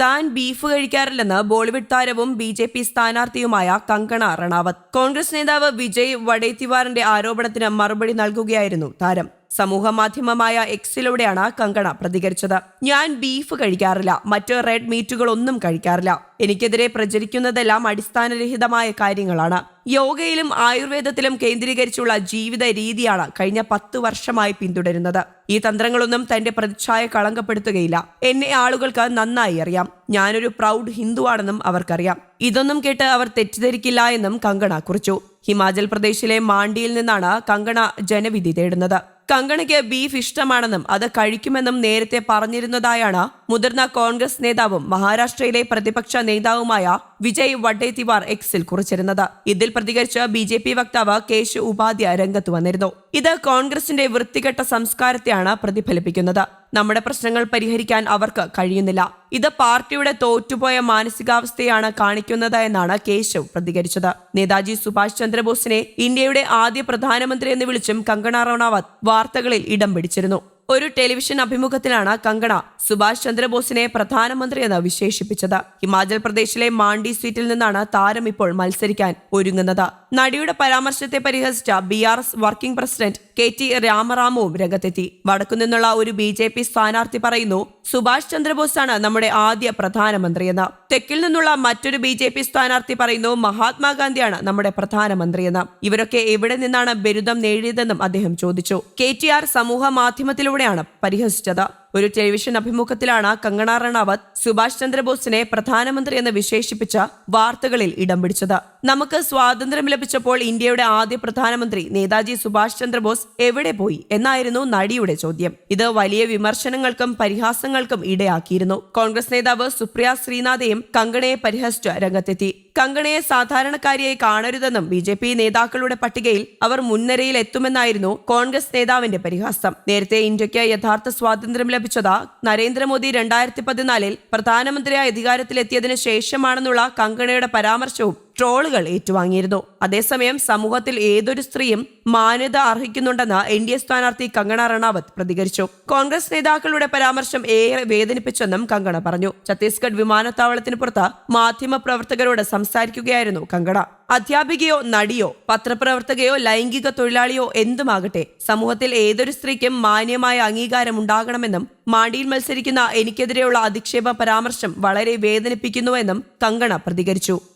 താൻ ബീഫ് കഴിക്കാറില്ലെന്ന് ബോളിവുഡ് താരവും ബി ജെ പി സ്ഥാനാർത്ഥിയുമായ കങ്കണ റണാവത്ത്. കോൺഗ്രസ് നേതാവ് വിജയ് വഡേത്തിവാറിന്റെ ആരോപണത്തിന് മറുപടി നൽകുകയായിരുന്നു താരം. സമൂഹ മാധ്യമമായ എക്സിലൂടെയാണ് കങ്കണ പ്രതികരിച്ചത്. ഞാൻ ബീഫ് കഴിക്കാറില്ല. മറ്റ് റെഡ് മീറ്റുകളൊന്നും കഴിക്കാറില്ല. എനിക്കെതിരെ പ്രചരിക്കുന്നതെല്ലാം അടിസ്ഥാനരഹിതമായ കാര്യങ്ങളാണ്. യോഗയിലും ആയുർവേദത്തിലും കേന്ദ്രീകരിച്ചുള്ള ജീവിത രീതിയാണ് കഴിഞ്ഞ പത്ത് വർഷമായി പിന്തുടരുന്നത്. ഈ തന്ത്രങ്ങളൊന്നും തന്റെ പ്രതിച്ഛായ കളങ്കപ്പെടുത്തുകയില്ല എന്നെ ആളുകൾക്ക് നന്നായി അറിയാം. ഞാനൊരു പ്രൗഡ് ഹിന്ദുവാണെന്നും അവർക്കറിയാം. ഇതൊന്നും കേട്ട് അവർ തെറ്റിദ്ധരിക്കില്ല എന്നും കങ്കണ കുറിച്ചു. ഹിമാചൽ പ്രദേശിലെ മാണ്ടിയിൽ നിന്നാണ് കങ്കണ ജനവിധി തേടുന്നത്. കങ്കണയ്ക്ക് ബീഫ് ഇഷ്ടമാണെന്നും അത് കഴിക്കുമെന്നും നേരത്തെ പറഞ്ഞിരുന്നതായാണ് മുതിർന്ന കോൺഗ്രസ് നേതാവും മഹാരാഷ്ട്രയിലെ പ്രതിപക്ഷ നേതാവുമായ വിജയ് വഡേത്തിവാർ എക്സിൽ കുറിച്ചിരുന്നത്. ഇതിൽ പ്രതികരിച്ച് ബി ജെ പി വക്താവ് കേശു ഉപാധ്യ രംഗത്ത് വന്നിരുന്നു. ഇത് കോൺഗ്രസിന്റെ വൃത്തികെട്ട സംസ്കാരത്തെയാണ് പ്രതിഫലിപ്പിക്കുന്നത്. നമ്മുടെ പ്രശ്നങ്ങൾ പരിഹരിക്കാൻ അവർക്ക് കഴിയുന്നില്ല. ഇത് പാർട്ടിയുടെ തോറ്റുപോയ മാനസികാവസ്ഥയാണ് കാണിക്കുന്നത് എന്നാണ് കേശവ് പ്രതികരിച്ചത്. നേതാജി സുഭാഷ് ചന്ദ്രബോസിനെ ഇന്ത്യയുടെ ആദ്യ പ്രധാനമന്ത്രി എന്ന് വിളിച്ചും കങ്കണ റണാവത്ത് വാർത്തകളിൽ ഇടം പിടിച്ചിരുന്നു. ഒരു ടെലിവിഷൻ അഭിമുഖത്തിലാണ് കങ്കണ സുഭാഷ് ചന്ദ്രബോസിനെ പ്രധാനമന്ത്രി എന്ന് വിശേഷിപ്പിച്ചത്. ഹിമാചൽ പ്രദേശിലെ മാണ്ഡി സീറ്റിൽ നിന്നാണ് താരം ഇപ്പോൾ മത്സരിക്കാൻ ഒരുങ്ങുന്നത്. നടിയുടെ പരാമർശത്തെ പരിഹസിച്ച B R S working president K T രാമറാമുവും രംഗത്തെത്തി. വടക്കുനിന്നുള്ള ഒരു ബി ജെ പി സ്ഥാനാർത്ഥി പറയുന്നു സുഭാഷ് ചന്ദ്രബോസാണ് നമ്മുടെ ആദ്യ പ്രധാനമന്ത്രിയെന്ന്. തെക്കിൽ നിന്നുള്ള മറ്റൊരു ബി ജെ പി സ്ഥാനാർത്ഥി പറയുന്നു മഹാത്മാഗാന്ധിയാണ് നമ്മുടെ പ്രധാനമന്ത്രിയെന്ന്. ഇവരൊക്കെ എവിടെ നിന്നാണ് ബിരുദം നേടിയതെന്നും അദ്ദേഹം ചോദിച്ചു. കെ ടി ആർ സമൂഹ മാധ്യമത്തിലൂടെയാണ് പരിഹസിച്ചത്. ഒരു ടെലിവിഷൻ അഭിമുഖത്തിലാണ് കങ്കണ റണാവത്ത് സുഭാഷ് ചന്ദ്രബോസിനെ പ്രധാനമന്ത്രി എന്ന് വിശേഷിപ്പിച്ച വാർത്തകളിൽ ഇടം പിടിച്ചത്. നമുക്ക് സ്വാതന്ത്ര്യം ലഭിച്ചപ്പോൾ ഇന്ത്യയുടെ ആദ്യ പ്രധാനമന്ത്രി നേതാജി സുഭാഷ് ചന്ദ്രബോസ് എവിടെ പോയി എന്നായിരുന്നു നടിയുടെ ചോദ്യം. ഇത് വലിയ വിമർശനങ്ങൾക്കും പരിഹാസങ്ങൾക്കും ഇടയാക്കിയിരുന്നു. കോൺഗ്രസ് നേതാവ് സുപ്രിയ ശ്രീനാഥയും കങ്കണയെ പരിഹസിച്ച് രംഗത്തെത്തി. കങ്കണയെ സാധാരണക്കാരിയായി കാണരുതെന്നും ബി ജെ പി നേതാക്കളുടെ പട്ടികയിൽ അവർ മുൻനിരയിൽ എത്തുമെന്നായിരുന്നു കോൺഗ്രസ് നേതാവിന്റെ പരിഹാസം. നേരത്തെ ഇന്ത്യയ്ക്ക് യഥാർത്ഥ സ്വാതന്ത്ര്യം ലഭിച്ചത് നരേന്ദ്രമോദി രണ്ടായിരത്തി പതിനാലിൽ പ്രധാനമന്ത്രിയായി അധികാരത്തിലെത്തിയതിനു ശേഷമാണെന്നുള്ള കങ്കണയുടെ പരാമർശവും ട്രോളുകൾ ഏറ്റുവാങ്ങിയിരുന്നു. അതേസമയം സമൂഹത്തിൽ ഏതൊരു സ്ത്രീയും മാന്യത അർഹിക്കുന്നുണ്ടെന്ന് എൻ ഡി എ സ്ഥാനാർത്ഥി കങ്കണ റണാവത്ത് പ്രതികരിച്ചു. കോൺഗ്രസ് നേതാക്കളുടെ പരാമർശം ഏറെ വേദനിപ്പിച്ചെന്നും കങ്കണ പറഞ്ഞു. ഛത്തീസ്ഗഡ് വിമാനത്താവളത്തിന് പുറത്ത് മാധ്യമ പ്രവർത്തകരോട് സംസാരിക്കുകയായിരുന്നു കങ്കണ. അധ്യാപികയോ നടിയോ പത്രപ്രവർത്തകയോ ലൈംഗിക തൊഴിലാളിയോ എന്തുമാകട്ടെ സമൂഹത്തിൽ ഏതൊരു സ്ത്രീക്കും മാന്യമായ അംഗീകാരം ഉണ്ടാകണമെന്നും മാണ്ടിയിൽ മത്സരിക്കുന്ന എനിക്കെതിരെയുള്ള അധിക്ഷേപ പരാമർശം വളരെ വേദനിപ്പിക്കുന്നുവെന്നും കങ്കണ പ്രതികരിച്ചു.